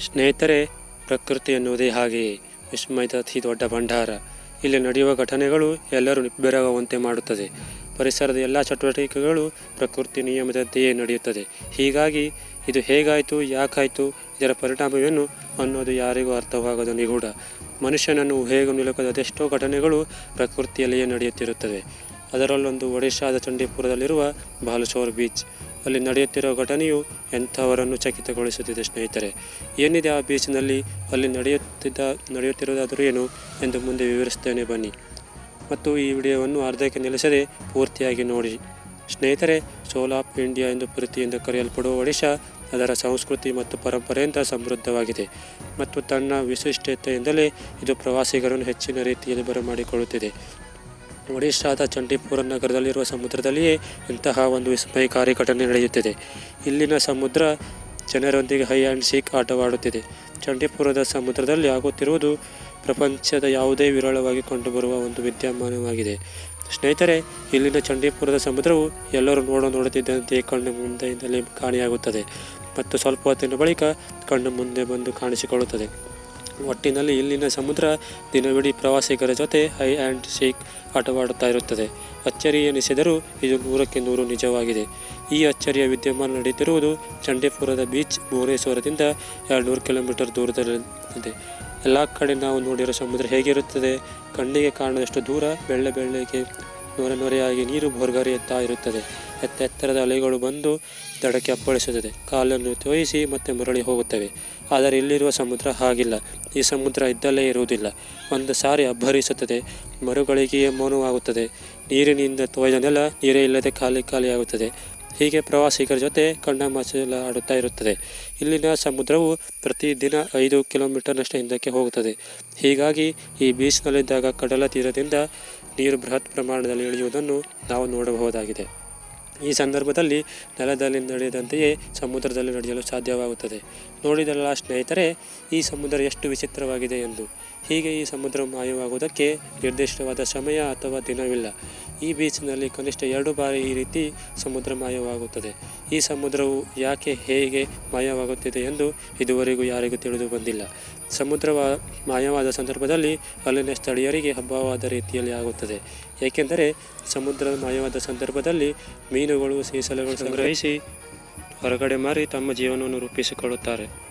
ಸ್ನೇಹಿತರೆ, ಪ್ರಕೃತಿ ಎನ್ನುವುದೇ ಹಾಗೆಯೇ ವಿಸ್ಮಯದ ಅತಿ ದೊಡ್ಡ ಭಂಡಾರ. ಇಲ್ಲಿ ನಡೆಯುವ ಘಟನೆಗಳು ಎಲ್ಲರೂ ನಿಬ್ಬೆರಗುವಂತೆ ಮಾಡುತ್ತದೆ. ಪರಿಸರದ ಎಲ್ಲ ಚಟುವಟಿಕೆಗಳು ಪ್ರಕೃತಿ ನಿಯಮದಂತೆಯೇ ನಡೆಯುತ್ತದೆ. ಹೀಗಾಗಿ, ಇದು ಹೇಗಾಯಿತು, ಯಾಕಾಯಿತು, ಇದರ ಪರಿಣಾಮವೇನು ಅನ್ನೋದು ಯಾರಿಗೂ ಅರ್ಥವಾಗದ ನಿಗೂಢ. ಮನುಷ್ಯನನ್ನು ಹೇಗೆ ನಿಲುಕದ ಅದೆಷ್ಟೋ ಘಟನೆಗಳು ಪ್ರಕೃತಿಯಲ್ಲಿಯೇ ನಡೆಯುತ್ತಿರುತ್ತದೆ ಅದರಲ್ಲೊಂದು ಒಡಿಶಾದ ಚಂಡೀಪುರದಲ್ಲಿರುವ ಬಾಲಸೋರ್ ಬೀಚ್. ಅಲ್ಲಿ ನಡೆಯುತ್ತಿರುವ ಘಟನೆಯು ಎಂಥವರನ್ನು ಚಕಿತಗೊಳಿಸುತ್ತಿದೆ ಸ್ನೇಹಿತರೆ? ಏನಿದೆ ಆ ಬೀಚ್ನಲ್ಲಿ? ಅಲ್ಲಿ ನಡೆಯುತ್ತಿದ್ದ, ನಡೆಯುತ್ತಿರುವುದಾದರೂ ಏನು ಎಂದು ಮುಂದೆ ವಿವರಿಸ್ತೇನೆ ಬನ್ನಿ. ಮತ್ತು ಈ ವಿಡಿಯೋವನ್ನು ಅರ್ಧಕ್ಕೆ ನಿಲ್ಲಿಸದೆ ಪೂರ್ತಿಯಾಗಿ ನೋಡಿ. ಸ್ನೇಹಿತರೆ, ಸೋಲ್ ಆಫ್ ಇಂಡಿಯಾ ಎಂದು ಪ್ರೀತಿಯಿಂದ ಕರೆಯಲ್ಪಡುವ ಒಡಿಶಾ, ಅದರ ಸಂಸ್ಕೃತಿ ಮತ್ತು ಪರಂಪರೆಯಿಂದ ಸಮೃದ್ಧವಾಗಿದೆ. ಮತ್ತು ತನ್ನ ವಿಶಿಷ್ಟತೆಯಿಂದಲೇ ಇದು ಪ್ರವಾಸಿಗರನ್ನು ಹೆಚ್ಚಿನ ರೀತಿಯಲ್ಲಿ ಬರಮಾಡಿಕೊಳ್ಳುತ್ತಿದೆ. ಒಡಿಶಾದ ಚಂಡೀಪುರ ನಗರದಲ್ಲಿರುವ ಸಮುದ್ರದಲ್ಲಿಯೇ ಇಂತಹ ಒಂದು ವಿಸ್ಮಯಕಾರಿ ಘಟನೆ ನಡೆಯುತ್ತಿದೆ. ಇಲ್ಲಿನ ಸಮುದ್ರ ಜನರೊಂದಿಗೆ ಹೈ ಆ್ಯಂಡ್ ಸೀಕ್ ಆಟವಾಡುತ್ತಿದೆ. ಚಂಡೀಪುರದ ಸಮುದ್ರದಲ್ಲಿ ಆಗುತ್ತಿರುವುದು ಪ್ರಪಂಚದ ಯಾವುದೇ ವಿರಳವಾಗಿ ಕಂಡುಬರುವ ಒಂದು ವಿದ್ಯಮಾನವಾಗಿದೆ. ಸ್ನೇಹಿತರೆ, ಇಲ್ಲಿನ ಚಂಡೀಪುರದ ಸಮುದ್ರವು ಎಲ್ಲರೂ ನೋಡ ನೋಡುತ್ತಿದ್ದಂತೆ ಕಣ್ಣು ಮುಂದೆಯಿಂದಲೇ ಕಾಣೆಯಾಗುತ್ತದೆ ಮತ್ತು ಸ್ವಲ್ಪ ಹೊತ್ತಿನ ಬಳಿಕ ಕಣ್ಣು ಮುಂದೆ ಬಂದು ಕಾಣಿಸಿಕೊಳ್ಳುತ್ತದೆ. ಒಟ್ಟಿನಲ್ಲಿ ಇಲ್ಲಿನ ಸಮುದ್ರ ದಿನವಿಡೀ ಪ್ರವಾಸಿಗರ ಜೊತೆ ಹೈ ಆ್ಯಂಡ್ ಶೇಕ್ ಆಟವಾಡುತ್ತಾ ಇರುತ್ತದೆ. ಅಚ್ಚರಿ ಎನಿಸಿದರೂ ಇದು ನೂರಕ್ಕೆ ನೂರು ನಿಜವಾಗಿದೆ. ಈ ಅಚ್ಚರಿಯ ವಿದ್ಯಮಾನ ನಡೆಯುತ್ತಿರುವುದು ಚಂಡೀಪುರದ ಬೀಚ್ ಭುವನೇಶ್ವರದಿಂದ ಎರಡುನೂರು ಕಿಲೋಮೀಟರ್ ದೂರದಲ್ಲಿದೆ. ಎಲ್ಲ ಕಡೆ ನಾವು ನೋಡಿರೋ ಸಮುದ್ರ ಹೇಗಿರುತ್ತದೆ? ಕಣ್ಣಿಗೆ ಕಾಣದಷ್ಟು ದೂರ ಬೆಳ್ಳೆ ಬೆಳ್ಳಗೆ ನೊರೆ ನೊರೆಯಾಗಿ ನೀರು ಬೋರ್ಗರಿಯುತ್ತಾ ಇರುತ್ತದೆ. ಎತ್ತ ಎತ್ತರದ ಅಲೆಗಳು ಬಂದು ದಡಕ್ಕೆ ಅಪ್ಪಳಿಸುತ್ತದೆ. ಕಾಲನ್ನು ತೋಯಿಸಿ ಮತ್ತೆ ಮರಳಿ ಹೋಗುತ್ತವೆ. ಆದರೆ ಇಲ್ಲಿರುವ ಸಮುದ್ರ ಹಾಗಿಲ್ಲ. ಈ ಸಮುದ್ರ ಇದ್ದಲ್ಲೇ ಇರುವುದಿಲ್ಲ. ಒಂದು ಸಾರಿ ಅಬ್ಬರಿಸುತ್ತದೆ. ಮರುಗಳಿಗೆಯೇ ಮೌನವಾಗುತ್ತದೆ. ನೀರಿನಿಂದ ತೋಯ್ದ ನೆಲ ನೀರೇ ಇಲ್ಲದೆ ಖಾಲಿ ಖಾಲಿಯಾಗುತ್ತದೆ. ಹೀಗೆ ಪ್ರವಾಸಿಗರ ಜೊತೆ ಆಡುತ್ತಾ ಇರುತ್ತದೆ. ಇಲ್ಲಿನ ಸಮುದ್ರವು ಪ್ರತಿದಿನ ಐದು ಕಿಲೋಮೀಟರ್ನಷ್ಟು ಹಿಂದಕ್ಕೆ ಹೋಗುತ್ತದೆ. ಹೀಗಾಗಿ ಈ ಬೀಚ್ನಲ್ಲಿದ್ದಾಗ ಕಡಲ ತೀರದಿಂದ ನೀರು ಬೃಹತ್ ಪ್ರಮಾಣದಲ್ಲಿ ಇಳಿಯುವುದನ್ನು ನಾವು ನೋಡಬಹುದಾಗಿದೆ. ಈ ಸಂದರ್ಭದಲ್ಲಿ ನೆಲದಲ್ಲಿ ನಡೆಯದಂತೆಯೇ ಸಮುದ್ರದಲ್ಲಿ ನಡೆಯಲು ಸಾಧ್ಯವಾಗುತ್ತದೆ. ನೋಡಿದಲ್ಲ ಸ್ನೇಹಿತರೆ, ಈ ಸಮುದ್ರ ಎಷ್ಟು ವಿಚಿತ್ರವಾಗಿದೆ ಎಂದು. ಹೀಗೆ ಈ ಸಮುದ್ರ ಮಾಯವಾಗುವುದಕ್ಕೆ ನಿರ್ದಿಷ್ಟವಾದ ಸಮಯ ಅಥವಾ ದಿನವಿಲ್ಲ. ಈ ಬೀಚ್ನಲ್ಲಿ ಕನಿಷ್ಠ ಎರಡು ಬಾರಿ ಈ ರೀತಿ ಸಮುದ್ರ ಮಾಯವಾಗುತ್ತದೆ. ಈ ಸಮುದ್ರವು ಯಾಕೆ ಹೇಗೆ ಮಾಯವಾಗುತ್ತಿದೆ ಎಂದು ಇದುವರೆಗೂ ಯಾರಿಗೂ ತಿಳಿದು ಬಂದಿಲ್ಲ. ಸಮುದ್ರ ಮಾಯವಾದ ಸಂದರ್ಭದಲ್ಲಿ ಅಲ್ಲಿನ ಸ್ಥಳೀಯರಿಗೆ ಹಬ್ಬವಾದ ರೀತಿಯಲ್ಲಿ ಆಗುತ್ತದೆ. ಏಕೆಂದರೆ ಸಮುದ್ರ ಮಾಯವಾದ ಸಂದರ್ಭದಲ್ಲಿ ಮೀನುಗಳು, ಸೀಸಲುಗಳು ಸಂಗ್ರಹಿಸಿ ಹೊರಗಡೆ ಮಾರಿ ತಮ್ಮ ಜೀವನವನ್ನು ರೂಪಿಸಿಕೊಳ್ಳುತ್ತಾರೆ.